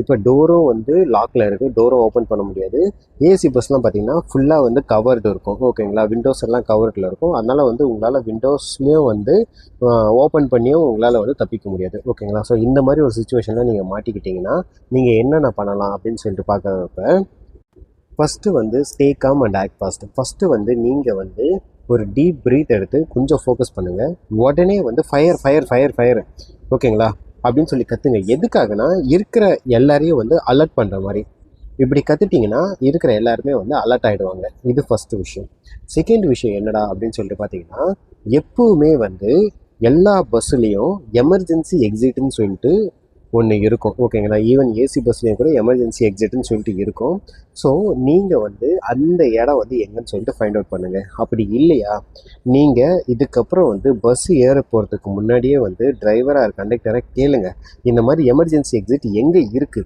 இப்போ டோரும் வந்து லாக்கில் இருக்குது டோரும் ஓப்பன் பண்ண முடியாது. ஏசி பஸ்லாம் பார்த்தீங்கன்னா ஃபுல்லாக வந்து கவர்டு இருக்கும். ஓகேங்களா விண்டோஸ் எல்லாம் கவர்டில் இருக்கும். அதனால் வந்து உங்களால் விண்டோஸ்லேயும் வந்து ஓப்பன் பண்ணியும் உங்களால் வந்து தப்பிக்க முடியாது. ஓகேங்களா ஸோ இந்த மாதிரி ஒரு சுச்சுவேஷனில் நீங்கள் மாட்டிக்கிட்டிங்கன்னா நீங்கள் என்னென்ன பண்ணலாம் அப்படின்னு சொல்லிட்டு பார்க்குறப்ப ஃபஸ்ட்டு வந்து stay calm and act fast first வந்து நீங்கள் வந்து ஒரு டீப் ப்ரீத் எடுத்து கொஞ்சம் ஃபோக்கஸ் பண்ணுங்கள் உடனே வந்து ஃபயர் ஃபயர் ஃபயர் ஃபயர் ஓகேங்களா அப்படின்னு சொல்லி கற்றுங்க எதுக்காகனா இருக்கிற எல்லாரையும் வந்து அலர்ட் பண்ணுற மாதிரி. இப்படி கற்றுட்டிங்கன்னா இருக்கிற எல்லாருமே வந்து அலர்ட் ஆகிடுவாங்க இது ஃபஸ்ட்டு விஷயம். செகண்ட் விஷயம் என்னடா அப்படின்னு சொல்லிட்டு பார்த்தீங்கன்னா எப்போவுமே வந்து எல்லா பஸ்ஸுலேயும் எமர்ஜென்சி எக்ஸிட்னு சொல்லிட்டு ஒன்று இருக்கும். ஓகேங்களா ஈவன் ஏசி பஸ்லேயும் கூட எமர்ஜென்சி எக்ஸிட்னு சொல்லிட்டு இருக்கும். ஸோ நீங்கள் வந்து அந்த இடம் வந்து எங்கன்னு சொல்லிட்டு ஃபைண்ட் அவுட் பண்ணுங்கள் அப்படி இல்லையா? நீங்கள் இதுக்கப்புறம் வந்து பஸ் ஏற போகிறதுக்கு முன்னாடியே வந்து டிரைவராக கண்டக்டராக கேளுங்க. இந்த மாதிரி எமர்ஜென்சி எக்ஸிட் எங்கே இருக்குது